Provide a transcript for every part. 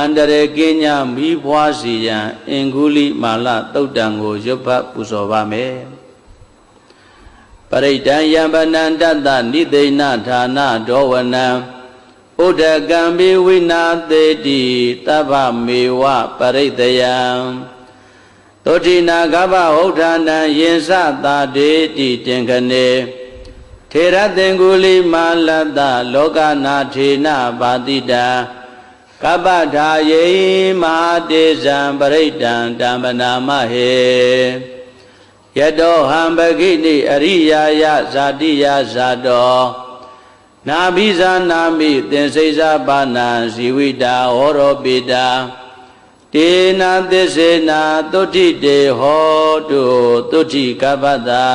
အန္တရာယ်ကင်းညာမိဘွားစီရန်အင်္ဂုလိမာလတုတ်တံကိုရွတ်ဖတ်ပူဇော်ပါမယ်ပရိဒံယံပနန္တတနိသိဏဌာနဒောဝနံဥဒကံဘိဝိနာသေတိတဗ္ဗမေဝပရိတယံသောတိနာဂဗဟုတ်ဌာနံယင်စသာတေတိတင်ခနေထေရသင်္ကုလိမာလတ္တလောကနာထေနပါတိတာ ကပ္ပထာယေမဟာတေဇံပရိဒံတမ္ပနာမဟေယတောဟံပကိနိအရိယာယဇာတိယဇာတောနာဘိဇာနာမိသင်္စိဇာပါဏံဇီဝိတာဟောရောပိတာတေနာသစ္စေနာသုတိတေဟောတုသုတိကပ္ပတာ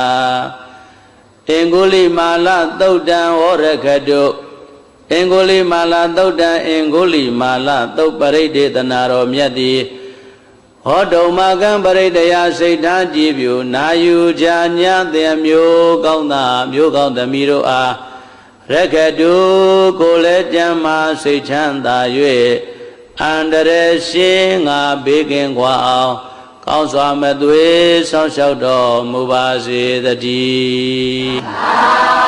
အင်္ဂုလိမာလသုတ်တံဟောရခတု အင်္ဂုလိမာလာသုတ်တံအင်္ဂုလိမာလာသုတ်ပရိဒေသနာတော်မြတ်သည်ဟောတုံမကံပရိတရာစိတ်ဓာကြည်ပြုနာယူကြညာတယမျိုးကောင်းသာမျိုးကောင်းသမီးတို့အားရကတုကိုလည်းကြံမာစိတ်ချမ်းသာ၍အန္တရရှင်းငါဘေးကင်းခွာအောင်ကောင်းစွာမသွေးဆောင်းလျှောက်တော်မူပါစေတည်း